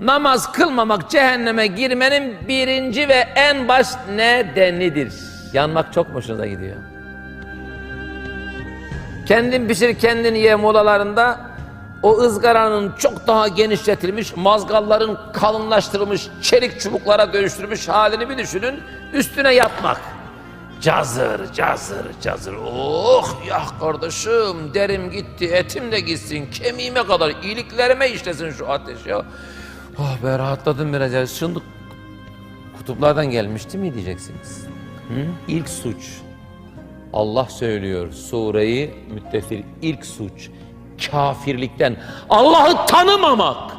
Namaz kılmamak cehenneme girmenin birinci ve en baş nedenidir. Yanmak çok hoşunuza gidiyor. Kendin pişir kendin ye molalarında o ızgaranın çok daha genişletilmiş, mazgalların kalınlaştırılmış, çelik çubuklara dönüştürmüş halini bir düşünün. Üstüne yatmak. Cazır, cazır, cazır. Oh ya kardeşim derim gitti, etim de gitsin, kemiğime kadar, iliklerime işlesin şu ateş ya. Oh be rahatladım biraz ya. Şimdi kutuplardan gelmişti mi diyeceksiniz. Hı? İlk suç. Allah söylüyor sureyi müttefil ilk suç kafirlikten Allah'ı tanımamak,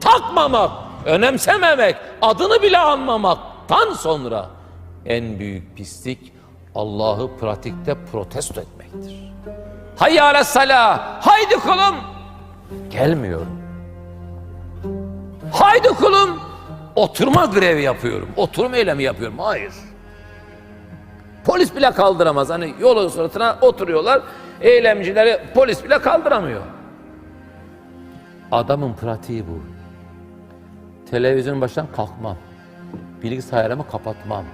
takmamak, önemsememek, adını bile anmamaktan sonra en büyük pislik Allah'ı pratikte protesto etmektir. Hayya ala salah, haydi kulum. Gelmiyorum. Haydi kulum. Oturma grevi yapıyorum. Oturma eylemi yapıyorum. Hayır. Polis bile kaldıramaz. Hani yolun sırtına oturuyorlar. Eylemcileri polis bile kaldıramıyor. Adamın pratiği bu. Televizyonun başından kalkmam. Bilgisayarımı kapatmam.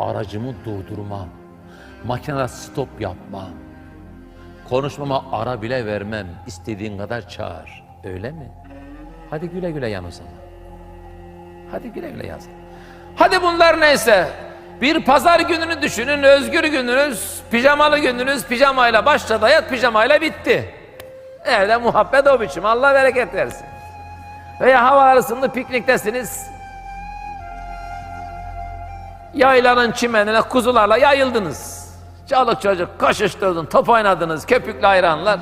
Aracımı durdurmam. Makinede stop yapmam. Konuşmama ara bile vermem. İstediğin kadar çağır. Öyle mi? Hadi güle güle yan o zaman. Hadi güle güle yaz. Hadi bunlar neyse. Bir pazar gününü düşünün, özgür gününüz, pijamalı gününüz, pijamayla başladı, hayat pijamayla bitti. Evde muhabbet o biçim, Allah bereket versin. Veya hava ısındı, pikniktesiniz. Yaylanın çimenine kuzularla yayıldınız. Çoluk çocuk koşuşturdun, top oynadınız, köpüklü ayranlar.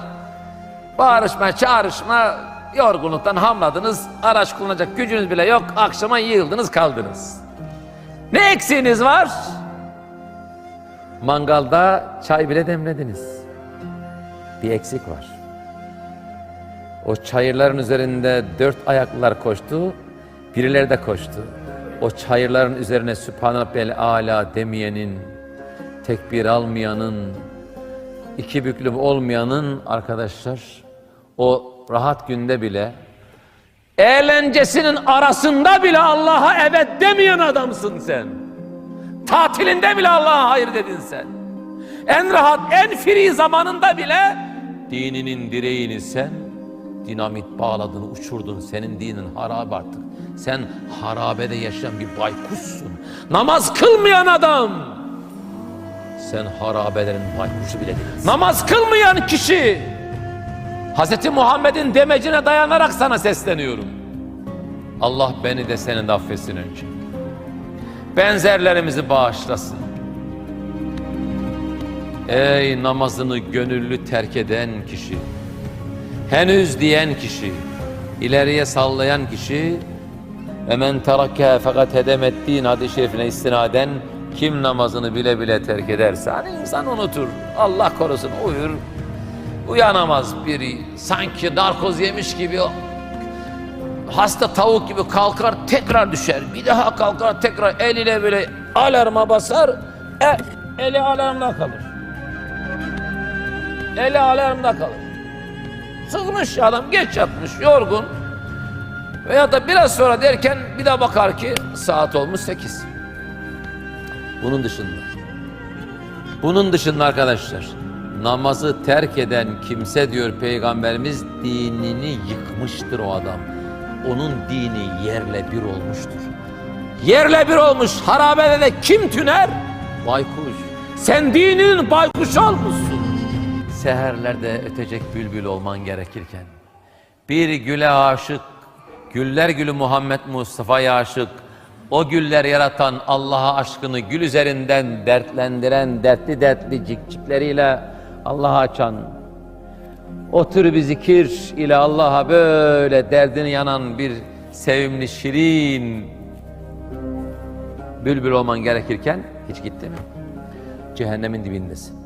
Bağırışma, çağrışma, yorgunluktan hamladınız. Araç kullanacak gücünüz bile yok. Akşama yığıldınız kaldınız. Ne eksiğiniz var? Mangalda çay bile demlediniz. Bir eksik var. O çayırların üzerinde dört ayaklılar koştu, birileri de koştu. O çayırların üzerine Sübhanallah ala demeyenin, tekbir almayanın, iki büklüm olmayanın arkadaşlar o rahat günde bile eğlencesinin arasında bile Allah'a evet demeyen adamsın sen. Tatilinde bile Allah'a hayır dedin sen. En rahat, en free zamanında bile dininin direğini sen dinamit bağladın, uçurdun. Senin dinin harabe artık. Sen harabede yaşayan bir baykuşsun. Namaz kılmayan adam. Sen harabelerin baykuşu bile değilsin. Namaz kılmayan kişi. Hz. Muhammed'in demecine dayanarak sana sesleniyorum. Allah beni de seni de affetsin önce. Benzerlerimizi bağışlasın. Ey namazını gönüllü terk eden kişi, henüz diyen kişi, ileriye sallayan kişi, ve men terake fakat hedemeddiğin hadis-i şerifine istinaden kim namazını bile bile terk ederse hani insan unutur. Allah korusun uyur. Uyanamaz biri. Sanki narkoz yemiş gibi hasta tavuk gibi kalkar tekrar düşer. Bir daha kalkar tekrar eliyle böyle alarma basar. E, eli alarmda kalır. Eli alarmda kalır. Sızmış adam geç yatmış yorgun. Veya da biraz sonra derken bir daha bakar ki saat olmuş sekiz. Bunun dışında. Bunun dışında arkadaşlar namazı terk eden kimse diyor peygamberimiz dinini yıkmıştır o adam. Onun dini yerle bir olmuştur. Yerle bir olmuş harabede de kim tüner? Baykuş. Sen dinin baykuşu olmuşsun. Seherlerde ötecek bülbül olman gerekirken bir güle aşık, güller gülü Muhammed Mustafa'ya aşık, o güller yaratan Allah'a aşkını gül üzerinden dertlendiren dertli dertli cikcikleriyle Allah'a açan, o tür bir zikir ile Allah'a böyle derdini yanan bir sevimli şirin bülbül olman gerekirken hiç gitti mi? Cehennemin dibindesin.